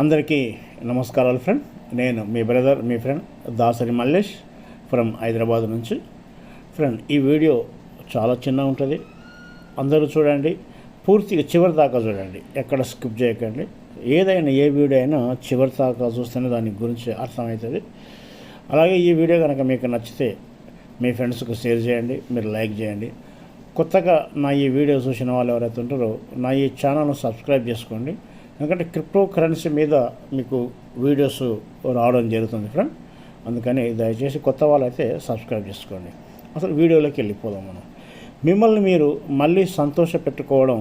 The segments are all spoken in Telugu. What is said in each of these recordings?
అందరికీ నమస్కారాలు ఫ్రెండ్ నేను మీ బ్రదర్ మీ ఫ్రెండ్ దాసరి మల్లేష్ ఫ్రమ్ హైదరాబాద్ నుంచి. ఫ్రెండ్ ఈ వీడియో చాలా చిన్న ఉంటుంది. అందరూ చూడండి. పూర్తిగా చివరి దాకా చూడండి. ఎక్కడ స్కిప్ చేయకండి. ఏదైనా ఏ వీడియో అయినా చివరి దాకా చూస్తేనే దాని గురించి అర్థమవుతుంది. అలాగే ఈ వీడియో కనుక మీకు నచ్చితే మీ ఫ్రెండ్స్కి షేర్ చేయండి. మీరు లైక్ చేయండి. కొత్తగా నా ఈ వీడియో చూసిన వాళ్ళు ఎవరైతే ఉంటారో నా ఈ ఛానల్ను సబ్స్క్రైబ్ చేసుకోండి. ఎందుకంటే క్రిప్టో కరెన్సీ మీద మీకు వీడియోస్ రావడం జరుగుతుంది ఫ్రెండ్ అందుకని దయచేసి కొత్త వాళ్ళైతే సబ్స్క్రైబ్ చేసుకోండి. అసలు వీడియోలోకి వెళ్ళిపోదాం మనం. మిమ్మల్ని మీరు మళ్ళీ సంతోష పెట్టుకోవడం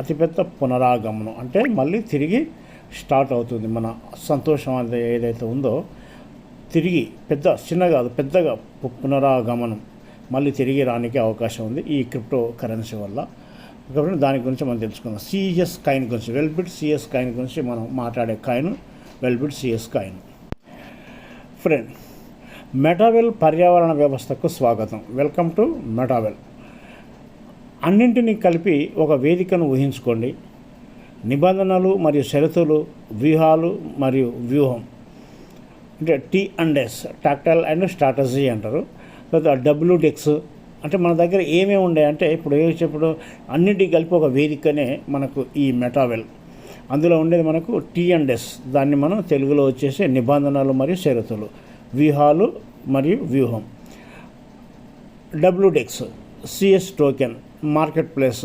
అతిపెద్ద పునరాగమనం. అంటే మళ్ళీ తిరిగి స్టార్ట్ అవుతుంది మన సంతోషం అనేది ఏదైతే ఉందో తిరిగి పెద్ద చిన్న కాదు పెద్దగా పునరాగమనం. మళ్ళీ తిరిగి రానికి అవకాశం ఉంది ఈ క్రిప్టో కరెన్సీ వల్ల. కాబట్టి దాని గురించి మనం తెలుసుకుందాం. సిఎస్ కాయిన్ గురించి. వెల్బిట్ సిఎస్ కాయిన్ గురించి మనం మాట్లాడే coin Welbit CS coin friend Metawell పర్యావరణ వ్యవస్థకు స్వాగతం. వెల్కమ్ టు మెటావెల్ అన్నింటినీ కలిపి ఒక వేదికను ఊహించుకోండి. నిబంధనలు మరియు షరతులు వ్యూహాలు మరియు వ్యూహం. అంటే T and S tactical and strategy అంటారు. తర్వాత డబ్ల్యూ డెక్స్ అంటే మన దగ్గర ఏమేమి ఉండే అంటే ఇప్పుడు ఏ ఇప్పుడు కలిపి ఒక వేదికనే మనకు ఈ మెటావెల్. అందులో ఉండేది మనకు టీ అండ్ ఎస్. దాన్ని మనం తెలుగులో వచ్చేసి నిబంధనలు మరియు షరతులు. వ్యూహాలు మరియు వ్యూహం. WDEX CS token marketplace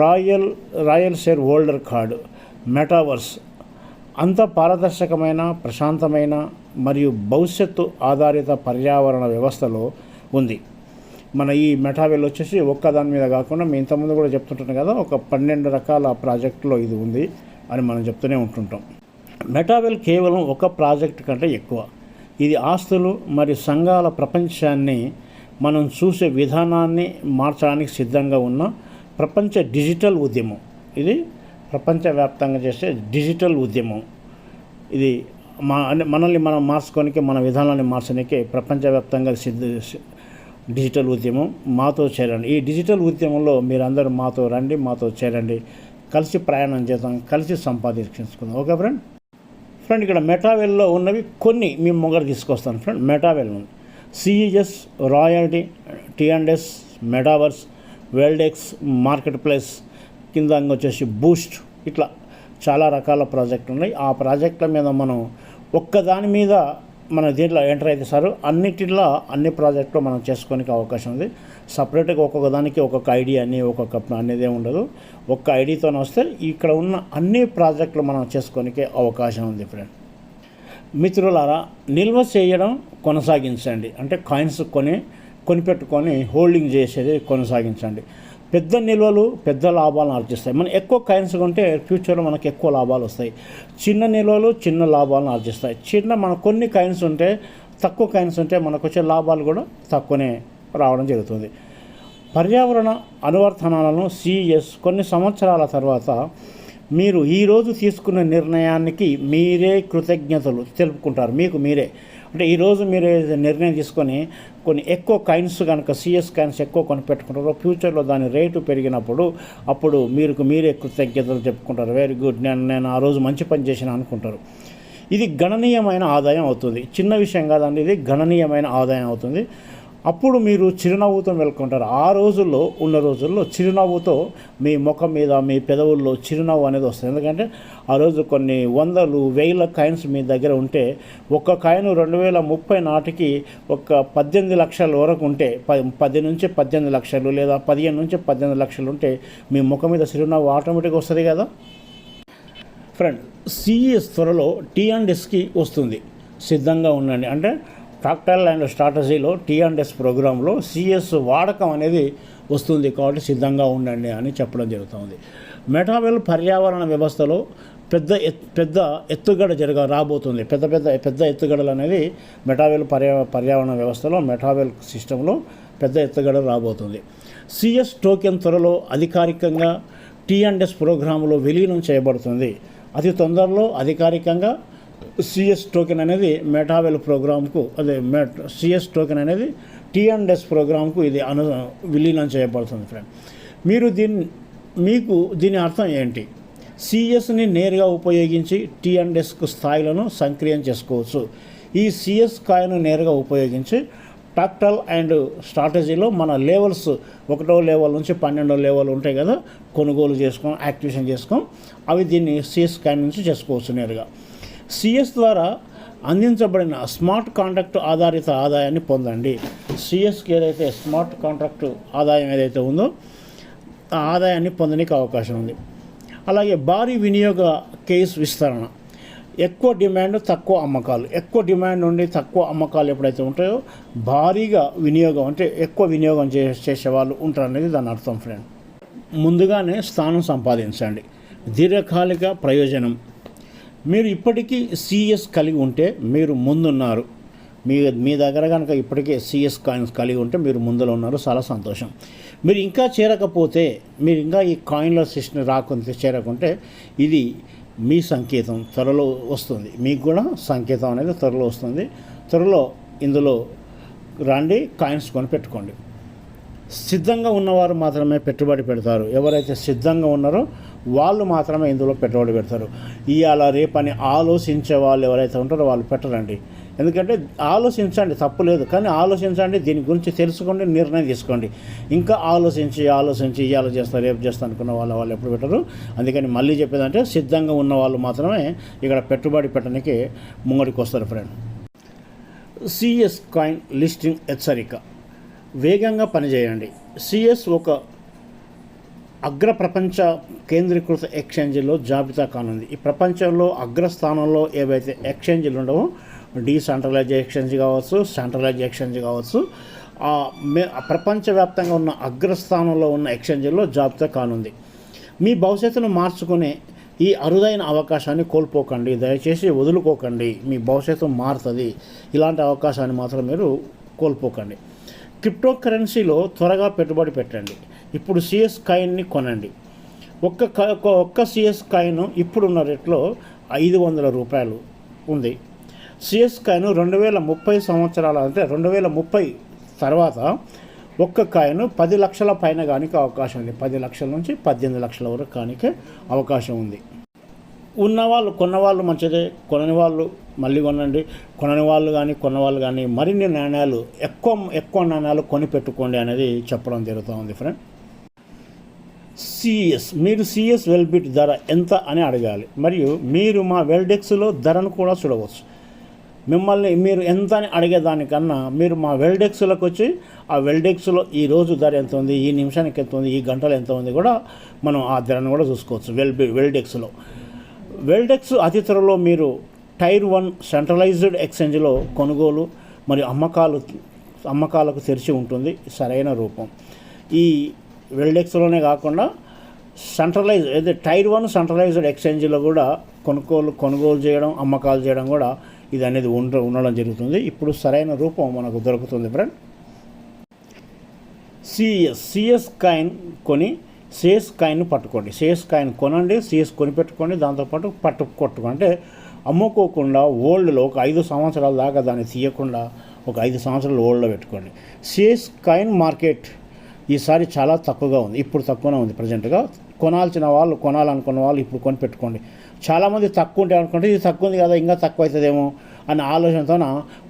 royal royal shareholder card metaverse. అంత పారదర్శకమైన ప్రశాంతమైన మరియు భవిష్యత్తు ఆధారిత పర్యావరణ వ్యవస్థలో ఉంది. మన ఈ మెటావెల్ వచ్చేసి ఒక్క దాని మీద కాకుండా మేము ఇంతకుముందు కూడా చెప్తుంటాం కదా ఒక పన్నెండు రకాల ప్రాజెక్టులో ఇది ఉంది అని మనం చెప్తూనే ఉంటుంటాం. మెటావెల్ కేవలం ఒక ప్రాజెక్ట్ కంటే ఎక్కువ. ఇది ఆస్తులు మరియు సంఘాల ప్రపంచాన్ని మనం చూసే విధానాన్ని మార్చడానికి సిద్ధంగా ఉన్న ప్రపంచ డిజిటల్ ఉద్యమం. ఇది ప్రపంచవ్యాప్తంగా చేసే డిజిటల్ ఉద్యమం. ఇది మా మనల్ని మనం మార్చుకోనికి మన విధానాన్ని మార్చడానికి ప్రపంచవ్యాప్తంగా సిద్ధ డిజిటల్ ఉద్యమం మాతో చేరండి. ఈ డిజిటల్ ఉద్యమంలో మీరందరూ మాతో రండి మాతో చేరండి. కలిసి ప్రయాణం చేద్దాం కలిసి సంపాదించుకుందాం. Okay friend? ఫ్రెండ్ ఇక్కడ మెటావెల్లో ఉన్నవి కొన్ని మీ ముంగర తీసుకొస్తాను ఫ్రెండ్. మెటావెల్ ఉంది. CES royalty T and S metaverse Weldex marketplace కింద వచ్చేసి బూస్ట్. ఇట్లా చాలా రకాల ప్రాజెక్టులు ఉన్నాయి. ఆ ప్రాజెక్టుల మీద మనం ఒక్కదాని మీద మన దీంట్లో ఎంటర్ అయితే సార్ అన్నిటిలో అన్ని ప్రాజెక్టులు మనం చేసుకోనికి అవకాశం ఉంది. సపరేట్గా ఒక్కొక్క దానికి ఒక్కొక్క ఐడి అని ఒక్కొక్క అనేది ఉండదు. ఒక్క ఐడితో వస్తే ఇక్కడ ఉన్న అన్ని ప్రాజెక్టులు మనం చేసుకోనికి అవకాశం ఉంది ఫ్రెండ్ మిత్రులారా నిల్వ చేయడం కొనసాగించండి. అంటే కాయిన్స్ కొని కొనిపెట్టుకొని హోల్డింగ్ చేసేది కొనసాగించండి. పెద్ద నిల్వలు పెద్ద లాభాలను ఆర్జిస్తాయి. మనం ఎక్కువ కాయిన్స్ కొంటే ఫ్యూచర్లో మనకు ఎక్కువ లాభాలు వస్తాయి. చిన్న నిల్వలు చిన్న లాభాలను ఆర్జిస్తాయి. చిన్న మన కొన్ని కాయిన్స్ ఉంటే తక్కువ కాయిన్స్ ఉంటే మనకు వచ్చే లాభాలు కూడా తక్కువనే రావడం జరుగుతుంది. పర్యావరణ అనువర్తనాలను సిఎస్ కొన్ని సంవత్సరాల తర్వాత మీరు ఈరోజు తీసుకున్న నిర్ణయానికి మీరే కృతజ్ఞతలు తెలుపుకుంటారు. మీకు మీరే. అంటే ఈరోజు మీరు నిర్ణయం తీసుకొని కొన్ని ఎక్కువ కాయిన్స్ కనుక సిఎస్ కాయిన్స్ ఎక్కువ కొని పెట్టుకుంటారో ఫ్యూచర్లో దాని రేటు పెరిగినప్పుడు అప్పుడు మీరు మీరే కృతజ్ఞతలు చెప్పుకుంటారు. వెరీ గుడ్ నేను నేను ఆ రోజు మంచి పని చేసిన అనుకుంటారు. ఇది గణనీయమైన ఆదాయం అవుతుంది. చిన్న విషయం కాదండి ఇది గణనీయమైన ఆదాయం అవుతుంది. అప్పుడు మీరు చిరునవ్వుతో వెళ్ళుకుంటారు ఆ రోజుల్లో ఉన్న రోజుల్లో చిరునవ్వుతో మీ ముఖం మీద మీ పెదవుల్లో చిరునవ్వు అనేది వస్తుంది. ఎందుకంటే ఆ రోజు కొన్ని వందలు వేల కాయిన్స్ మీ దగ్గర ఉంటే ఒక్క కాయిన్ రెండు వేల ముప్పై నాటికి ఒక పద్దెనిమిది లక్షల వరకు ఉంటే పది పది నుంచి పద్దెనిమిది లక్షలు లేదా పదిహేను నుంచి పద్దెనిమిది లక్షలు ఉంటే మీ ముఖం మీద చిరునవ్వు ఆటోమేటిక్గా వస్తుంది కదా? ఫ్రెండ్ సిఎస్ త్వరలో టీ అండ్ ఎస్కి వస్తుంది. సిద్ధంగా ఉండండి. అంటే టాక్టైల్ అండ్ స్ట్రాటజీలో టీ అండ్ ఎస్ ప్రోగ్రాంలో సిఎస్ వాడకం అనేది వస్తుంది కాబట్టి సిద్ధంగా ఉండండి అని చెప్పడం జరుగుతుంది. మెటావెల్ పర్యావరణ వ్యవస్థలో పెద్ద ఎత్ పెద్ద ఎత్తుగడ జరగ రాబోతుంది. పెద్ద పెద్ద పెద్ద ఎత్తుగడలు అనేది మెటావెల్ పర్యా పర్యావరణ వ్యవస్థలో మెటావెల్ సిస్టంలో పెద్ద ఎత్తుగడ రాబోతుంది. సిఎస్ టోకెన్ త్వరలో అధికారికంగా టీ ప్రోగ్రాంలో విలీనం చేయబడుతుంది. అతి తొందరలో అధికారికంగా సిఎస్ టోకెన్ అనేది మెటావెల్ ప్రోగ్రామ్కు అదే మెట్ సిఎస్ టోకెన్ అనేది టీ ప్రోగ్రామ్కు ఇది అను విలీనం చేయబడుతుంది ఫ్రెండ్ మీరు దీన్ని మీకు దీని అర్థం ఏంటి? సిఎస్ని నేరుగా ఉపయోగించి టీ అండ్ డెస్క్ స్థాయిలను సంక్రియం చేసుకోవచ్చు. ఈ సిఎస్ కాయను నేరుగా ఉపయోగించి టాక్టల్ అండ్ స్ట్రాటజీలో మన లెవెల్స్ ఒకటో లెవెల్ నుంచి పన్నెండో లెవెల్ ఉంటాయి కదా కొనుగోలు చేసుకోం యాక్టివేషన్ చేసుకోం అవి దీన్ని సిఎస్ కాయిన్ నుంచి చేసుకోవచ్చు నేరుగా. సిఎస్ ద్వారా అందించబడిన స్మార్ట్ కాంట్రాక్ట్ ఆధారిత ఆదాయాన్ని పొందండి. సిఎస్కి ఏదైతే స్మార్ట్ కాంట్రాక్ట్ ఆదాయం ఏదైతే ఉందో ఆ ఆదాయాన్ని పొందడానికి అవకాశం ఉంది. అలాగే భారీ వినియోగ కేస్ విస్తరణ. ఎక్కువ డిమాండ్ తక్కువ అమ్మకాలు. ఎక్కువ డిమాండ్ నుండి తక్కువ అమ్మకాలు ఎప్పుడైతే ఉంటాయో భారీగా వినియోగం అంటే ఎక్కువ వినియోగం చే చేసే వాళ్ళు ఉంటారు అనేది దాని అర్థం ఫ్రెండ్ ముందుగానే స్థానం సంపాదించండి. దీర్ఘకాలిక ప్రయోజనం. మీరు ఇప్పటికీ సిఎస్ కలిగి ఉంటే మీరు ముందున్నారు. మీ మీ దగ్గర కనుక ఇప్పటికే సిఎస్ కాయిన్స్ కలిగి ఉంటే మీరు ముందులో ఉన్నారు. చాలా సంతోషం. మీరు ఇంకా చేరకపోతే మీరు ఇంకా ఈ కాయిన్ల సిస్టమ్ రాకుంటే చేరకుంటే ఇది మీ సంకేతం త్వరలో వస్తుంది. మీకు కూడా సంకేతం అనేది త్వరలో వస్తుంది. త్వరలో ఇందులో రండి కాయిన్స్ కొని పెట్టుకోండి సిద్ధంగా ఉన్నవారు మాత్రమే పెట్టుబడి పెడతారు. ఎవరైతే సిద్ధంగా ఉన్నారో వాళ్ళు మాత్రమే ఇందులో పెట్టుబడి పెడతారు. ఇవాళ రేపని ఆలోచించే వాళ్ళు ఎవరైతే ఉంటారో వాళ్ళు పెట్టరండి. ఎందుకంటే ఆలోచించండి తప్పు లేదు. కానీ ఆలోచించండి దీని గురించి తెలుసుకోండి నిర్ణయం తీసుకోండి. ఇంకా ఆలోచించి ఆలోచించి ఇవాళ చేస్తారు రేపు చేస్తా అనుకున్న వాళ్ళు వాళ్ళు ఎప్పుడు పెట్టరు. అందుకని మళ్ళీ చెప్పేదంటే సిద్ధంగా ఉన్న వాళ్ళు మాత్రమే ఇక్కడ పెట్టుబడి పెట్టడానికి ముంగడికి వస్తారు ఫ్రెండ్. సిఎస్ కాయిన్ లిస్టింగ్ హెచ్చరిక. వేగంగా పనిచేయండి. సిఎస్ ఒక అగ్ర ప్రపంచ కేంద్రీకృత ఎక్స్చేంజీలో జాబితా కానుంది. ఈ ప్రపంచంలో అగ్రస్థానంలో ఏవైతే ఎక్స్చేంజీలు ఉండవో డీసెంట్రలైజ్ ఎక్స్చేంజ్ కావచ్చు సెంట్రలైజ్ ఎక్స్చేంజ్ కావచ్చు మే ప్రపంచవ్యాప్తంగా ఉన్న అగ్రస్థానంలో ఉన్న ఎక్స్చేంజీల్లో జాబితా కానుంది. మీ భవిష్యత్తును మార్చుకునే ఈ అరుదైన అవకాశాన్ని కోల్పోకండి. దయచేసి వదులుకోకండి. మీ భవిష్యత్తు మారుతుంది. ఇలాంటి అవకాశాన్ని మాత్రం మీరు కోల్పోకండి. క్రిప్టో కరెన్సీలో త్వరగా పెట్టుబడి పెట్టండి. ఇప్పుడు సిఎస్ కాయిన్ని కొనండి. ఒక్క క- ఒక్క ఒక్క సిఎస్ కాయిన్ ఇప్పుడున్న రేట్లో ఐదు వందల రూపాయలు ఉంది. సిఎస్ కాయిన్ రెండు వేల ముప్పై సంవత్సరాల అంటే రెండు వేల ముప్పై తర్వాత ఒక్క కాయను పది లక్షల పైన కానికి అవకాశం ఉంది. పది లక్షల నుంచి పద్దెనిమిది లక్షల వరకు కానికే అవకాశం ఉంది. ఉన్నవాళ్ళు కొన్నవాళ్ళు మంచిదే. కొనని వాళ్ళు మళ్ళీ కొనండి. కొనని వాళ్ళు కానీ కొన్నవాళ్ళు కానీ మరిన్ని నాణ్యాలు ఎక్కువ ఎక్కువ నాణ్యాలు కొని పెట్టుకోండి అనేది చెప్పడం జరుగుతూ ఉంది ఫ్రెండ్ సిఎస్ మీరు సిఎస్ వెల్బిట్ ధర ఎంత అని అడగాలి. మరియు మీరు మా వెల్డెక్స్లో ధరను కూడా చూడవచ్చు. మిమ్మల్ని మీరు ఎంత అని అడిగేదానికన్నా మీరు మా వెల్డెక్స్లోకి వచ్చి ఆ వెల్డెక్స్లో ఈ రోజు ధర ఎంత ఉంది ఈ నిమిషానికి ఎంత ఉంది ఈ గంటలు ఎంత ఉంది కూడా మనం ఆ ధరను కూడా చూసుకోవచ్చు వెల్ వెల్డెక్స్లో వెల్డెక్స్ అతి త్వరలో మీరు టైర్ వన్ సెంట్రలైజ్డ్ ఎక్స్చేంజ్లో కొనుగోలు మరియు అమ్మకాలు అమ్మకాలకు తెరిచి ఉంటుంది. సరైన రూపం. ఈ వెల్డెక్స్లోనే కాకుండా సెంట్రలైజ్ అయితే టైర్ వన్ సెంట్రలైజ్డ్ ఎక్స్చేంజ్లో కూడా కొనుగోలు కొనుగోలు చేయడం అమ్మకాలు చేయడం కూడా ఇది అనేది ఉండ ఉండడం జరుగుతుంది. ఇప్పుడు సరైన రూపం మనకు దొరుకుతుంది ఫ్రెండ్. సిఎస్ సిఎస్ కాయిన్ కొని సిఎస్ కాయిన్ పట్టుకోండి. సిఎస్ కాయిన్ కొనండి సిఎస్ కొని పెట్టుకోండి దాంతోపాటు పట్టు కొట్టుకోండి. అంటే అమ్ముకోకుండా ఓల్డ్లో ఒక ఐదు సంవత్సరాల దాకా దాన్ని తీయకుండా ఒక ఐదు సంవత్సరాలు ఓల్డ్లో పెట్టుకోండి. సిఎస్ కాయిన్ మార్కెట్ ఈసారి చాలా తక్కువగా ఉంది. ఇప్పుడు తక్కువనే ఉంది ప్రజెంట్గా. కొనాల్సిన వాళ్ళు కొనాలనుకున్న వాళ్ళు ఇప్పుడు కొని పెట్టుకోండి. చాలామంది తక్కువ ఉంటే అనుకుంటే ఇది తక్కువ ఉంది కదా ఇంకా తక్కువ అవుతుందేమో అనే ఆలోచనతోన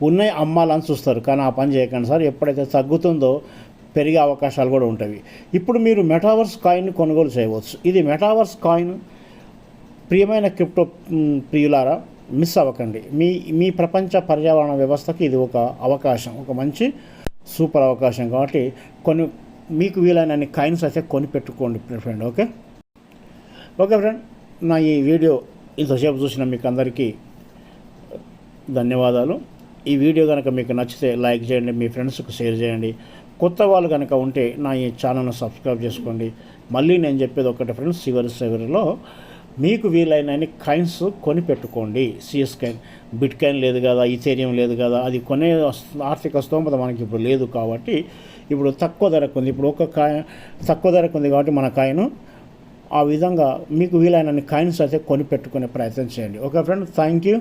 ఉన్నాయి అమ్మాలని చూస్తారు. కానీ ఆ పని చేయకండి సార్. ఎప్పుడైతే తగ్గుతుందో పెరిగే అవకాశాలు కూడా ఉంటాయి. ఇప్పుడు మీరు మెటావర్స్ కాయిన్ కొనుగోలు చేయవచ్చు. ఇది మెటావర్స్ కాయిన్ ప్రియమైన క్రిప్టో ప్రియులారా మిస్ అవ్వకండి. మీ మీ ప్రపంచ పర్యావరణ వ్యవస్థకి ఇది ఒక అవకాశం. ఒక మంచి సూపర్ అవకాశం కాబట్టి కొన్ని మీకు వీలైనన్ని కాయిన్స్ అయితే కొని పెట్టుకోండి ఫ్రెండ్ ఓకే ఓకే ఫ్రెండ్ నా ఈ వీడియో ఇంతసేపు చూసిన మీకు అందరికీ ధన్యవాదాలు. ఈ వీడియో కనుక మీకు నచ్చితే లైక్ చేయండి మీ ఫ్రెండ్స్కి షేర్ చేయండి. కొత్త వాళ్ళు కనుక ఉంటే నా ఈ ఛానల్ను సబ్స్క్రైబ్ చేసుకోండి. మళ్ళీ నేను చెప్పేది ఒకటి ఫ్రెండ్స్ చివరి చివరిలో మీకు వీలైన కాయిన్స్ కొని పెట్టుకోండి. సిఎస్ కాయిన్ బిట్ కాయిన్ లేదు కదా ఇథేరియం లేదు కదా అది కొనే ఆర్థిక స్తోమత మనకి ఇప్పుడు లేదు కాబట్టి ఇప్పుడు తక్కువ ధరకు ఉంది. ఇప్పుడు ఒక కాయ తక్కువ ధరకు ఉంది కాబట్టి మన కాయను ఆ విధంగా మీకు వీలైనన్ని కాయిన్స్ అయితే కొనిపెట్టుకునే ప్రయత్నం చేయండి. Okay friend thank you